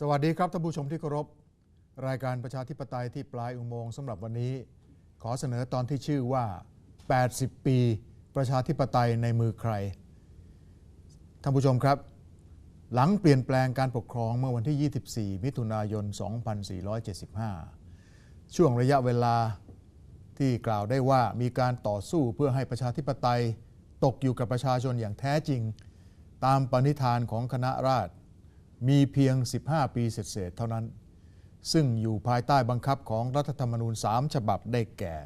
สวัสดีครับท่านผู้ชมที่เคารพ รายการประชาธิปไตยที่ปลายอุโมงค์สำหรับวันนี้ ขอเสนอตอนที่ชื่อว่า 80 ปีประชาธิปไตยในมือใคร ท่านผู้ชมครับ หลังเปลี่ยนแปลงการปกครองเมื่อวันที่ 24 มิถุนายน 2475 ช่วงระยะเวลาที่กล่าวได้ว่ามีการต่อสู้เพื่อให้ประชาธิปไตยตกอยู่กับประชาชนอย่างแท้จริง ตามปณิธานของคณะราษฎร มีเพียง 15 ปีเศษเท่านั้น ซึ่งอยู่ภายใต้บังคับของรัฐธรรมนูญ 3 ฉบับได้แก่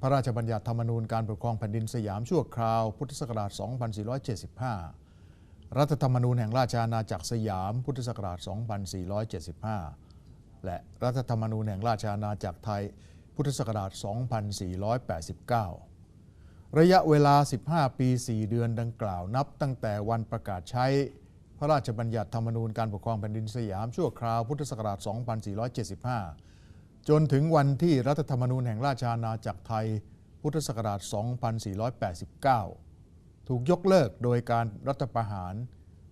พระราชบัญญัติธรรมนูญการปกครองแผ่นดินสยามชั่วคราว พุทธศักราช 2475 รัฐธรรมนูญแห่งราชอาณาจักรสยาม พุทธศักราช 2475 และรัฐธรรมนูญแห่งราชอาณาจักรไทย พุทธศักราช 2489ระยะเวลา 15 ปี 4 เดือนดังกล่าวนับตั้งแต่วันประกาศใช้ พระราชบัญญัติธรรมนูญการปกครองแผ่นดินสยามชั่วคราวพุทธศักราช 2475 จนถึงวันที่รัฐธรรมนูญแห่งราชอาณาจักรไทย พุทธศักราช 2489 ถูกยกเลิกโดยการรัฐประหาร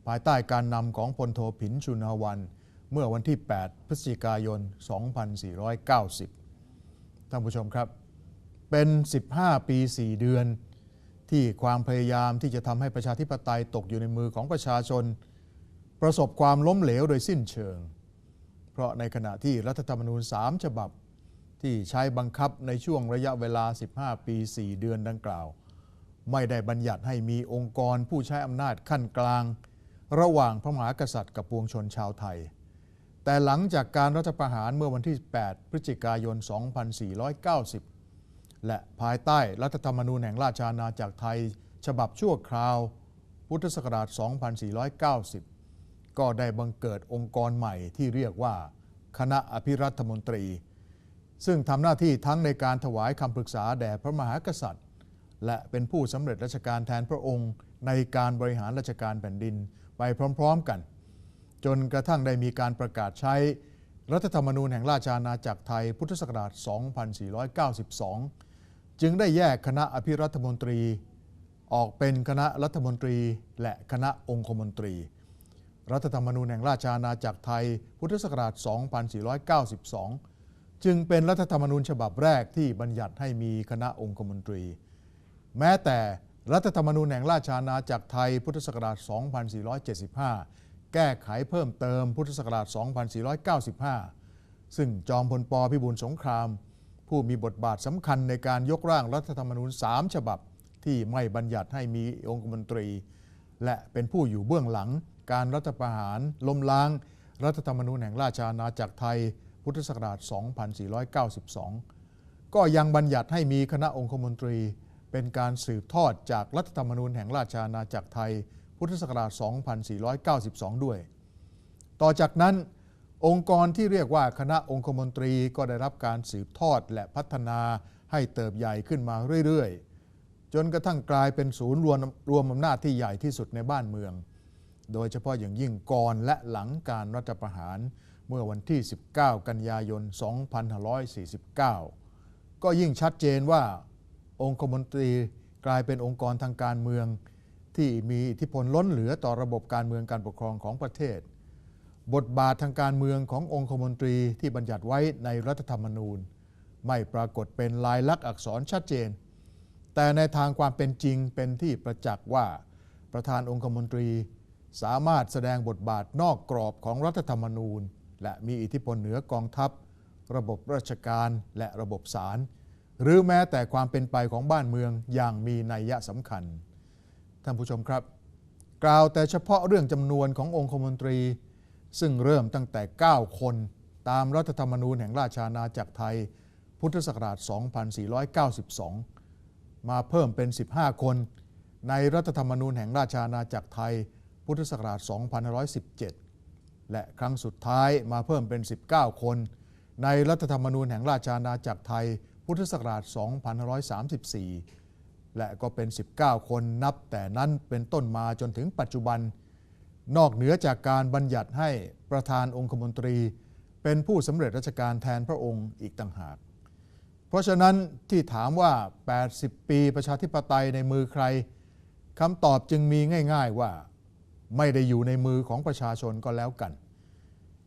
ภายใต้การนำของพลโทผินชุนหวัน เมื่อวันที่ 8 พฤศจิกายน 2490 ท่านผู้ชมครับ เป็น 15 ปี 4 เดือนที่ความพยายามที่จะทำให้ประชาธิปไตยตกอยู่ในมือของประชาชน ประสบความล้มเหลวโดยสิ้นเชิง เพราะในขณะที่รัฐธรรมนูญ 3 ฉบับที่ใช้บังคับในช่วงระยะเวลา 15 ปี 4 เดือนดังกล่าว ไม่ได้บัญญัติให้มีองค์กรผู้ใช้อำนาจขั้นกลาง ระหว่างพระมหากษัตริย์กับปวงชนชาวไทย แต่หลังจากการรัฐประหารเมื่อวันที่ 8 พฤศจิกายน 2490 และภายใต้รัฐธรรมนูญแห่งราชอาณาจักรไทย ฉบับชั่วคราว พุทธศักราช 2490 ก็ได้บังเกิดองค์กรใหม่ที่เรียกว่าคณะอภิรัฐมนตรี ซึ่งทำหน้าที่ทั้งในการถวายคำปรึกษาแด่พระมหากษัตริย์ และเป็นผู้สำเร็จราชการแทนพระองค์ ในการบริหารราชการแผ่นดินไปพร้อม ๆกัน จนกระทั่งได้มีการประกาศใช้รัฐธรรมนูญแห่งราชอาณาจักรไทยพุทธศักราช 2492 จึงได้แยกคณะอภิรัฐมนตรี ออกเป็นคณะรัฐมนตรีและคณะองคมนตรี รัฐธรรมนูญแห่งราชอาณาจักรไทย พุทธศักราช 2492 จึงเป็นรัฐธรรมนูญฉบับแรกที่บัญญัติให้มีคณะองคมนตรี แม้แต่รัฐธรรมนูญแห่งราชอาณาจักรไทย พุทธศักราช 2475 แก้ไขเพิ่มเติมพุทธศักราช 2495 ซึ่งจอมพลปพิบูลสงคราม ผู้มีบทบาทสำคัญในการยกร่างรัฐธรรมนูญ 3 ฉบับ ที่ไม่บัญญัติให้มีองคมนตรี และเป็นผู้อยู่เบื้องหลัง การรัฐประหารล้มล้าง รัฐธรรมนูญแห่งราชอาณาจักรไทย พุทธศักราช 2492 ก็ยังบัญญัติให้มีคณะองคมนตรี เป็นการสืบทอดจากรัฐธรรมนูญแห่งราชอาณาจักรไทย พุทธศักราช 2492 ด้วย ต่อจากนั้นองค์กรที่เรียกว่าคณะองคมนตรีก็ได้รับการสืบทอดและพัฒนาให้เติบใหญ่ขึ้นมาเรื่อยๆ จนกระทั่งกลายเป็นศูนย์รวมรวมอำนาจที่ใหญ่ที่สุดในบ้านเมือง โดยเฉพาะอย่างยิ่งก่อนและหลังการรัฐประหารเมื่อวันที่ 19 กันยายน 2549 ก็ยิ่งชัดเจนว่าองคมนตรีกลายเป็นองค์กรทางการเมือง ที่มีอิทธิพลล้นเหลือต่อระบบการเมืองการปกครองของประเทศ บทบาททางการเมืองขององคมนตรีที่บัญญัติไว้ในรัฐธรรมนูญ ไม่ปรากฏเป็นลายลักษณ์อักษรชัดเจน แต่ในทางความเป็นจริงเป็นที่ประจักษ์ว่าประธานองคมนตรี สามารถแสดงบทบาทนอกกรอบของรัฐธรรมนูญ และมีอิทธิพลเหนือกองทัพ ระบบราชการและระบบศาลหรือแม้แต่ความเป็นไปของบ้านเมืองอย่างมีนัยยะสำคัญ ท่านผู้ชมครับ กล่าวแต่เฉพาะเรื่องจำนวนขององคมนตรี ซึ่งเริ่มตั้งแต่ 9 คน ตามรัฐธรรมนูญแห่งราชอาณาจักรไทย พุทธศักราช 2492 มาเพิ่มเป็น 15 คน ในรัฐธรรมนูญแห่งราชอาณาจักรไทย พุทธศักราช 2517 และครั้งสุดท้ายมาเพิ่มเป็น 19 คน ในรัฐธรรมนูญแห่งราชอาณาจักรไทย พุทธศักราช 2534 และก็เป็น 19 คนนับแต่นั้นเป็นต้นมาจนถึงปัจจุบัน นอกเหนือจากการบัญญัติให้ประธานองคมนตรี เป็นผู้สำเร็จราชการแทนพระองค์อีกต่างหาก เพราะฉะนั้นที่ถามว่า 80 ปีประชาธิปไตยในมือใครคำตอบจึงมีง่าย ๆว่า ไม่ได้อยู่ในมือของประชาชนก็แล้วกัน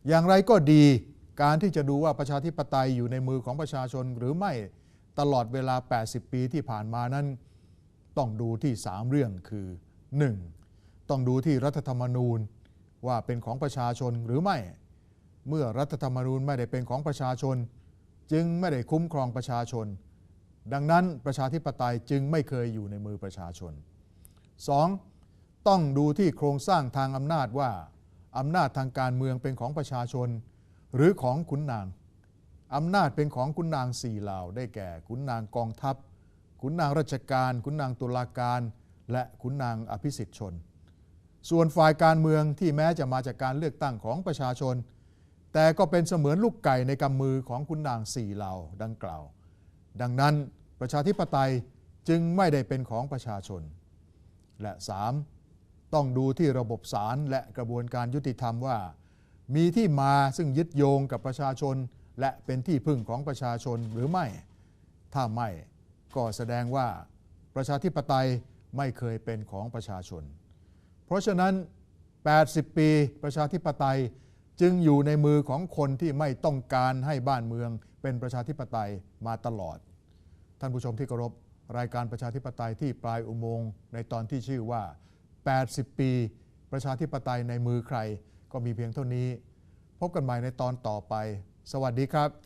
อย่างไรก็ดีการที่จะดูว่าประชาธิปไตยอยู่ในมือของประชาชนหรือไม่ตลอดเวลา 80 ปีที่ผ่านมานั้น ต้องดูที่ 3 เรื่องคือ 1. ต้องดูที่รัฐธรรมนูญว่าเป็นของประชาชนหรือไม่ เมื่อรัฐธรรมนูญไม่ได้เป็นของประชาชน จึงไม่ได้คุ้มครองประชาชน ดังนั้นประชาธิปไตยจึงไม่เคยอยู่ในมือประชาชน 2. ต้องดูที่โครงสร้างทางอำนาจว่าอำนาจทางการเมืองเป็นของประชาชน หรือของขุนนางอำนาจเป็นของขุนนางสี่เหล่าได้แก่ขุนนางกองทัพขุนนางราชการขุนนางตุลาการ และขุนนางอภิสิทธิชน ส่วนฝ่ายการเมืองที่แม้จะมาจากการเลือกตั้งของประชาชน แต่ก็เป็นเสมือนลูกไก่ในกำมือของขุนนางสี่เหล่าดังกล่าว ดังนั้นประชาธิปไตยจึงไม่ได้เป็นของประชาชน และ 3. ต้องดูที่ระบบศาลและกระบวนการยุติธรรมว่า มีที่มาซึ่งยึดโยงกับประชาชน และเป็นที่พึ่งของประชาชนหรือไม่ ถ้าไม่ก็แสดงว่าประชาธิปไตยไม่เคยเป็นของประชาชน เพราะฉะนั้น 80 ปีประชาธิปไตยจึงอยู่ในมือของคนที่ไม่ต้องการให้บ้านเมืองเป็นประชาธิปไตยมาตลอด ท่านผู้ชมที่เคารพรายการประชาธิปไตยที่ปลายอุโมงค์ในตอนที่ชื่อว่า 80 ปี ประชาธิปไตยในมือใคร ก็มีเพียงเท่านี้ พบกันใหม่ในตอนต่อไป สวัสดีครับ